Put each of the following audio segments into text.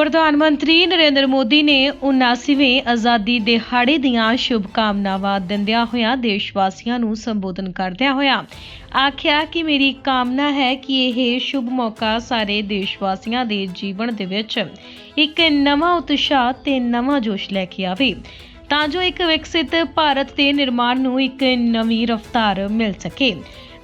ਪ੍ਰਧਾਨ ਮੰਤਰੀ ਨਰਿੰਦਰ ਮੋਦੀ ਨੇ 79ਵੇਂ ਆਜ਼ਾਦੀ ਦਿਹਾੜੇ ਦੀਆਂ ਸ਼ੁਭਕਾਮਨਾਵਾਂ ਦਿੰਦਿਆਂ ਹੋਇਆਂ ਦੇਸ਼ ਵਾਸੀਆਂ ਨੂੰ ਸੰਬੋਧਨ ਕਰਦਿਆਂ ਹੋਇਆਂ ਆਖਿਆ ਕਿ ਮੇਰੀ ਕਾਮਨਾ ਹੈ ਕਿ ਇਹ ਸ਼ੁਭ ਮੌਕਾ ਸਾਰੇ ਦੇਸ਼ ਵਾਸੀਆਂ ਦੇ ਜੀਵਨ ਦੇ ਵਿੱਚ ਇੱਕ ਨਵਾਂ ਉਤਸ਼ਾਹ ਤੇ ਨਵਾਂ ਜੋਸ਼ ਲੈ ਕੇ ਆਵੇ। ਤਾਂ ਜੋ ਇੱਕ ਵਿਕਸਿਤ ਭਾਰਤ ਦੇ ਨਿਰਮਾਣ ਨੂੰ ਇੱਕ ਨਵੀਂ ਰਫ਼ਤਾਰ ਮਿਲ ਸਕੇ।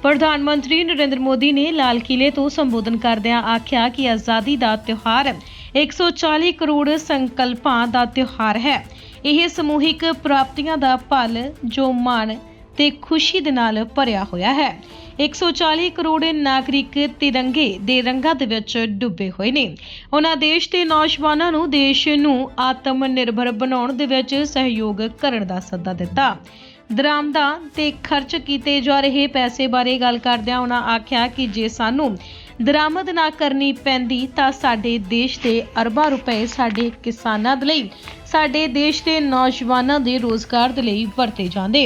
ਪ੍ਰਧਾਨ ਮੰਤਰੀ ਨਰਿੰਦਰ ਮੋਦੀ ਨੇ ਲਾਲ ਕਿਲੇ ਤੋਂ ਸੰਬੋਧਨ ਕਰਦਿਆਂ ਆਖਿਆ ਕਿ ਆਜ਼ਾਦੀ ਦਾ ਤਿਉਹਾਰ 140 ਕਰੋੜ ਸੰਕਲਪਾਂ ਦਾ ਤਿਉਹਾਰ ਹੈ। ਇਹ ਸਮੂਹਿਕ ਪ੍ਰਾਪਤੀਆਂ ਦਾ ਪਲ ਜੋ ਮਾਣ ਤੇ ਖੁਸ਼ੀ ਦੇ ਨਾਲ ਭਰਿਆ ਹੋਇਆ ਹੈ। 140 ਕਰੋੜ ਨਾਗਰਿਕ ਤਿਰੰਗੇ ਦੇ ਰੰਗਾਂ ਦੇ ਵਿੱਚ ਡੁੱਬੇ ਹੋਏ ਨੇ। ਉਹਨਾਂ ਦੇਸ਼ ਦੇ ਨੌਜਵਾਨਾਂ ਨੂੰ ਦੇਸ਼ ਨੂੰ ਆਤਮ ਨਿਰਭਰ ਬਣਾਉਣ ਦੇ ਵਿੱਚ ਸਹਿਯੋਗ ਕਰਨ ਦਾ ਸੱਦਾ ਦਿੱਤਾ। ਦਰਾਮਦਾਂ ਤੇ ਖਰਚ ਕੀਤੇ ਜਾ ਰਹੇ ਪੈਸੇ ਬਾਰੇ ਗੱਲ ਕਰਦਿਆਂ ਉਹਨਾਂ ਆਖਿਆ ਕਿ ਜੇ ਸਾਨੂੰ ਦਰਾਮਦ ਨਾ ਕਰਨੀ ਪੈਂਦੀ ਤਾਂ ਸਾਡੇ ਦੇਸ਼ ਦੇ ਅਰਬਾਂ ਰੁਪਏ ਸਾਡੇ ਕਿਸਾਨਾਂ ਦੇ ਲਈ, ਸਾਡੇ ਦੇਸ਼ ਦੇ ਨੌਜਵਾਨਾਂ ਦੇ ਰੋਜ਼ਗਾਰ ਦੇ ਲਈ ਵਰਤੇ ਜਾਂਦੇ।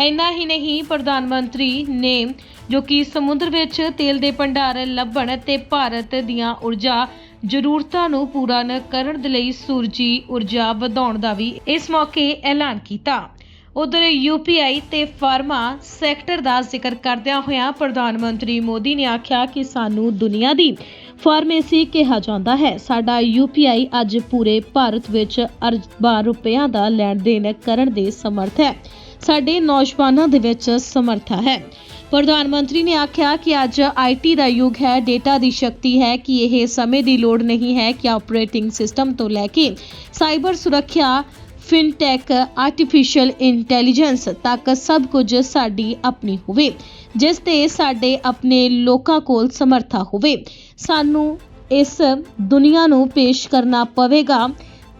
ਇੰਨਾ ਹੀ ਨਹੀਂ, ਪ੍ਰਧਾਨ ਮੰਤਰੀ ਨੇ ਜੋ ਕਿ ਸਮੁੰਦਰ ਵਿੱਚ ਤੇਲ ਦੇ ਭੰਡਾਰ ਲੱਭਣ ਅਤੇ ਭਾਰਤ ਦੀਆਂ ਊਰਜਾ ਜ਼ਰੂਰਤਾਂ ਨੂੰ ਪੂਰਾ ਨ ਕਰਨ ਦੇ ਲਈ ਸੂਰਜੀ ਊਰਜਾ ਵਧਾਉਣ ਦਾ ਵੀ ਇਸ ਮੌਕੇ ਐਲਾਨ ਕੀਤਾ। ਉਧਰ ਯੂਪੀਆਈ ਤੇ ਫਾਰਮਾ ਸੈਕਟਰ ਦਾ ਜ਼ਿਕਰ ਕਰਦਿਆਂ ਹੋਇਆਂ ਪ੍ਰਧਾਨ ਮੰਤਰੀ ਮੋਦੀ ਨੇ ਆਖਿਆ ਕਿ ਸਾਨੂੰ ਦੁਨੀਆ ਦੀ ਫਾਰਮੇਸੀ ਕਿਹਾ ਜਾਂਦਾ ਹੈ। ਸਾਡਾ ਯੂਪੀਆਈ ਅੱਜ ਪੂਰੇ ਭਾਰਤ ਵਿੱਚ ਅਰਬਾਂ ਰੁਪਇਆਂ ਦਾ ਲੈਣ ਦੇਣ ਕਰਨ ਦੇ ਸਮਰਥ ਹੈ। ਸਾਡੇ ਨੌਜਵਾਨਾਂ ਦੇ ਵਿੱਚ ਸਮਰਥਾ ਹੈ। ਪ੍ਰਧਾਨ ਮੰਤਰੀ ਨੇ ਆਖਿਆ ਕਿ ਅੱਜ ਆਈਟੀ ਦਾ ਯੁੱਗ ਹੈ। ਡੇਟਾ ਦੀ ਸ਼ਕਤੀ ਹੈ ਕਿ ਇਹ ਸਮੇਂ ਦੀ ਲੋੜ ਨਹੀਂ ਹੈ ਕਿ ਆਪਰੇਟਿੰਗ ਸਿਸਟਮ ਤੋਂ ਲੈ ਕੇ ਸਾਈਬਰ ਸੁਰੱਖਿਆ ਫਿਨਟੈਕ ਆਰਟੀਫੀਸ਼ੀਅਲ ਇੰਟੈਲੀਜੈਂਸ ਤੱਕ ਸਭ ਕੁਝ ਸਾਡੀ ਆਪਣੀ ਹੋਵੇ, ਜਿਸ ਤੇ ਸਾਡੇ ਆਪਣੇ ਲੋਕਾਂ ਕੋਲ ਸਮਰੱਥਾ ਹੋਵੇ। ਸਾਨੂੰ ਇਸ ਦੁਨੀਆ ਨੂੰ ਪੇਸ਼ ਕਰਨਾ ਪਵੇਗਾ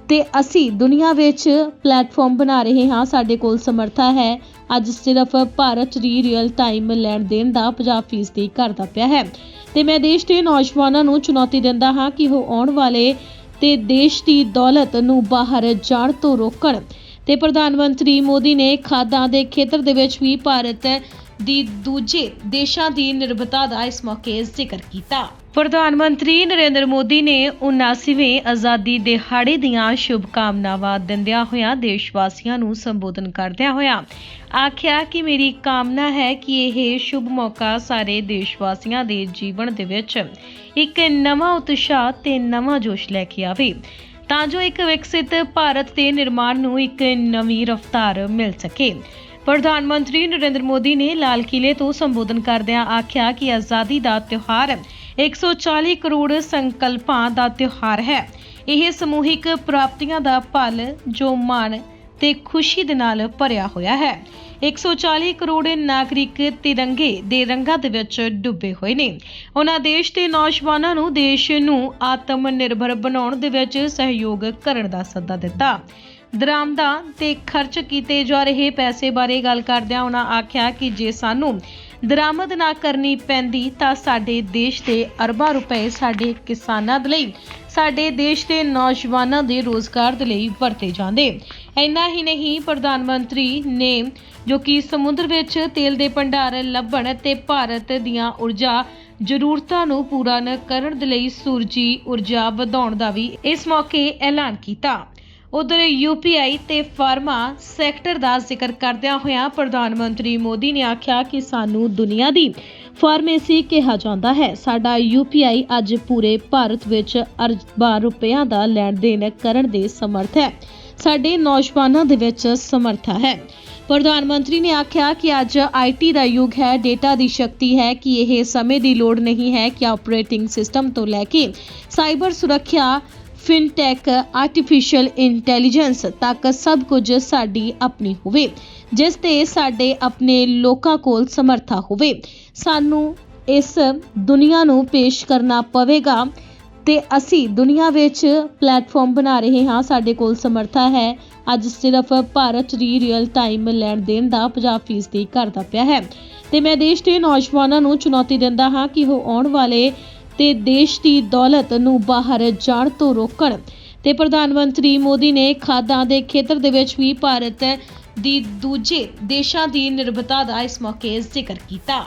ਤੇ ਅਸੀਂ ਦੁਨੀਆ ਵਿੱਚ ਪਲੇਟਫਾਰਮ ਬਣਾ ਰਹੇ ਹਾਂ, ਸਾਡੇ ਕੋਲ ਸਮਰੱਥਾ ਹੈ। ਅੱਜ ਸਿਰਫ ਭਾਰਤ ਦੀ ਰੀਅਲ ਟਾਈਮ ਲੈਣ ਦੇਣ ਦਾ 50% ਕਰਦਾ ਪਿਆ ਹੈ। ਤੇ ਮੈਂ ਦੇਸ਼ ਦੇ ਨੌਜਵਾਨਾਂ ਨੂੰ ਚੁਣੌਤੀ ਦਿੰਦਾ ਹਾਂ ਕਿ ਉਹ ਆਉਣ ਵਾਲੇ ਤੇ ਦੇਸ਼ ਦੀ ਦੌਲਤ ਨੂੰ ਬਾਹਰ ਜਾਣ ਤੋਂ ਰੋਕਣ। ਤੇ ਪ੍ਰਧਾਨ ਮੰਤਰੀ ਮੋਦੀ ਨੇ ਖਾਦਾਂ ਦੇ ਖੇਤਰ ਦੇ ਵਿੱਚ ਵੀ ਭਾਰਤ ਦੀ ਦੂਜੇ ਦੇਸ਼ਾਂ ਦੀ ਨਿਰਭਰਤਾ ਦਾ ਇਸ ਮੌਕੇ ਜ਼ਿਕਰ ਕੀਤਾ। ਪ੍ਰਧਾਨ ਮੰਤਰੀ ਨਰਿੰਦਰ ਮੋਦੀ ਨੇ 79ਵੇਂ ਆਜ਼ਾਦੀ ਦਿਹਾੜੇ ਦੀਆਂ ਸ਼ੁਭਕਾਮਨਾਵਾਂ ਦਿੰਦਿਆਂ ਹੋਇਆਂ ਦੇਸ਼ ਵਾਸੀਆਂ ਨੂੰ ਸੰਬੋਧਨ ਕਰਦਿਆਂ ਹੋਇਆਂ ਆਖਿਆ ਕਿ ਮੇਰੀ ਕਾਮਨਾ ਹੈ ਕਿ ਇਹ ਸ਼ੁਭ ਮੌਕਾ ਸਾਰੇ ਦੇਸ਼ ਵਾਸੀਆਂ ਦੇ ਜੀਵਨ ਦੇ ਵਿੱਚ ਇੱਕ ਨਵਾਂ ਉਤਸ਼ਾਹ ਤੇ ਨਵਾਂ ਜੋਸ਼ ਲੈ ਕੇ ਆਵੇ। ਤਾਂ ਜੋ ਇੱਕ ਵਿਕਸਿਤ ਭਾਰਤ ਦੇ ਨਿਰਮਾਣ ਨੂੰ ਇੱਕ ਨਵੀਂ ਰਫ਼ਤਾਰ ਮਿਲ ਸਕੇ। ਪ੍ਰਧਾਨ ਮੰਤਰੀ ਨਰਿੰਦਰ ਮੋਦੀ ਨੇ ਲਾਲ ਕਿਲੇ ਤੋਂ ਸੰਬੋਧਨ ਕਰਦਿਆਂ ਆਖਿਆ ਕਿ ਆਜ਼ਾਦੀ ਦਾ ਤਿਉਹਾਰ 140 ਕਰੋੜ ਸੰਕਲਪਾਂ ਦਾ ਤਿਉਹਾਰ ਹੈ। ਇਹ ਸਮੂਹਿਕ ਪ੍ਰਾਪਤੀਆਂ ਦਾ ਪਲ ਜੋ ਮਾਣ ਤੇ ਖੁਸ਼ੀ ਦੇ ਨਾਲ ਭਰਿਆ ਹੋਇਆ ਹੈ। 140 ਕਰੋੜ ਨਾਗਰਿਕ ਤਿਰੰਗੇ ਦੇ ਰੰਗਾਂ ਦੇ ਵਿੱਚ ਡੁੱਬੇ ਹੋਏ ਨੇ। ਉਹਨਾਂ ਦੇਸ਼ ਦੇ ਨੌਜਵਾਨਾਂ ਨੂੰ ਦੇਸ਼ ਨੂੰ ਆਤਮ ਨਿਰਭਰ ਬਣਾਉਣ ਦੇ ਵਿੱਚ ਸਹਿਯੋਗ ਕਰਨ ਦਾ ਸੱਦਾ ਦਿੱਤਾ। ਦਰਾਮਦਾਂ ਤੇ ਖਰਚ ਕੀਤੇ ਜਾ ਰਹੇ ਪੈਸੇ ਬਾਰੇ ਗੱਲ ਕਰਦਿਆਂ ਉਹਨਾਂ ਆਖਿਆ ਕਿ ਜੇ ਸਾਨੂੰ ਦਰਾਮਦ ਨਾ ਕਰਨੀ ਪੈਂਦੀ ਤਾਂ ਸਾਡੇ ਦੇਸ਼ ਦੇ ਅਰਬਾਂ ਰੁਪਏ ਸਾਡੇ ਕਿਸਾਨਾਂ ਦੇ ਲਈ, ਸਾਡੇ ਦੇਸ਼ ਦੇ ਨੌਜਵਾਨਾਂ ਦੇ ਰੋਜ਼ਗਾਰ ਦੇ ਲਈ ਵਰਤੇ ਜਾਂਦੇ। ਇੰਨਾ ਹੀ ਨਹੀਂ, ਪ੍ਰਧਾਨ ਮੰਤਰੀ ਨੇ ਜੋ ਕਿ ਸਮੁੰਦਰ ਵਿੱਚ ਤੇਲ ਦੇ ਭੰਡਾਰ ਲੱਭਣ ਅਤੇ ਭਾਰਤ ਦੀਆਂ ਊਰਜਾ ਜ਼ਰੂਰਤਾਂ ਨੂੰ ਪੂਰਾ ਨ ਕਰਨ ਦੇ ਲਈ ਸੂਰਜੀ ਊਰਜਾ ਵਧਾਉਣ ਦਾ ਵੀ ਇਸ ਮੌਕੇ ਐਲਾਨ ਕੀਤਾ। ਉਧਰ ਯੂਪੀਆਈ ਤੇ ਫਾਰਮਾ ਸੈਕਟਰ ਦਾ ਜ਼ਿਕਰ ਕਰਦਿਆਂ ਹੋਇਆਂ ਪ੍ਰਧਾਨ ਮੰਤਰੀ ਮੋਦੀ ਨੇ ਆਖਿਆ ਕਿ ਸਾਨੂੰ ਦੁਨੀਆ ਦੀ ਫਾਰਮੇਸੀ ਕਿਹਾ ਜਾਂਦਾ ਹੈ। ਸਾਡਾ ਯੂਪੀਆਈ ਅੱਜ ਪੂਰੇ ਭਾਰਤ ਵਿੱਚ ਅਰਬਾਂ ਰੁਪਇਆਂ ਦਾ ਲੈਣ ਦੇਣ ਕਰਨ ਦੇ ਸਮਰਥ ਹੈ। ਸਾਡੇ ਨੌਜਵਾਨਾਂ ਦੇ ਵਿੱਚ ਸਮਰਥਾ ਹੈ। ਪ੍ਰਧਾਨ ਮੰਤਰੀ ਨੇ ਆਖਿਆ ਕਿ ਅੱਜ ਆਈਟੀ ਦਾ ਯੁੱਗ ਹੈ। ਡੇਟਾ ਦੀ ਸ਼ਕਤੀ ਹੈ ਕਿ ਇਹ ਸਮੇਂ ਦੀ ਲੋੜ ਨਹੀਂ ਹੈ ਕਿ ਆਪਰੇਟਿੰਗ ਸਿਸਟਮ ਤੋਂ ਲੈ ਕੇ ਸਾਈਬਰ ਸੁਰੱਖਿਆ ਫਿਨਟੈਕ ਆਰਟੀਫੀਸ਼ੀਅਲ ਇੰਟੈਲੀਜੈਂਸ ਤੱਕ ਸਭ ਕੁਝ ਸਾਡੀ ਆਪਣੀ ਹੋਵੇ, ਜਿਸ ਤੇ ਸਾਡੇ ਆਪਣੇ ਲੋਕਾਂ ਕੋਲ ਸਮਰੱਥਾ ਹੋਵੇ। ਸਾਨੂੰ ਇਸ ਦੁਨੀਆ ਨੂੰ ਪੇਸ਼ ਕਰਨਾ ਪਵੇਗਾ ਤੇ ਅਸੀਂ ਦੁਨੀਆ ਵਿੱਚ ਪਲੇਟਫਾਰਮ ਬਣਾ ਰਹੇ ਹਾਂ, ਸਾਡੇ ਕੋਲ ਸਮਰੱਥਾ ਹੈ। ਅੱਜ ਸਿਰਫ ਭਾਰਤ ਦੀ ਰੀਅਲ ਟਾਈਮ ਲੈਣ ਦੇਣ ਦਾ 50% ਕਰਦਾ ਪਿਆ ਹੈ। ਤੇ ਮੈਂ ਦੇਸ਼ ਦੇ ਨੌਜਵਾਨਾਂ ਨੂੰ ਚੁਣੌਤੀ ਦਿੰਦਾ ਹਾਂ ਕਿ ਉਹ ਆਉਣ ਵਾਲੇ ਤੇ ਦੇਸ਼ ਦੀ ਦੌਲਤ ਨੂੰ ਬਾਹਰ ਜਾਣ ਤੋਂ ਰੋਕਣ। ਤੇ ਪ੍ਰਧਾਨ ਮੰਤਰੀ ਮੋਦੀ ਨੇ ਖਾਦਾਂ ਦੇ ਖੇਤਰ ਦੇ ਵਿੱਚ ਵੀ ਭਾਰਤ ਦੀ ਦੂਜੇ ਦੇਸ਼ਾਂ ਦੀ ਨਿਰਭਰਤਾ ਦਾ ਇਸ ਮੌਕੇ ਜ਼ਿਕਰ ਕੀਤਾ।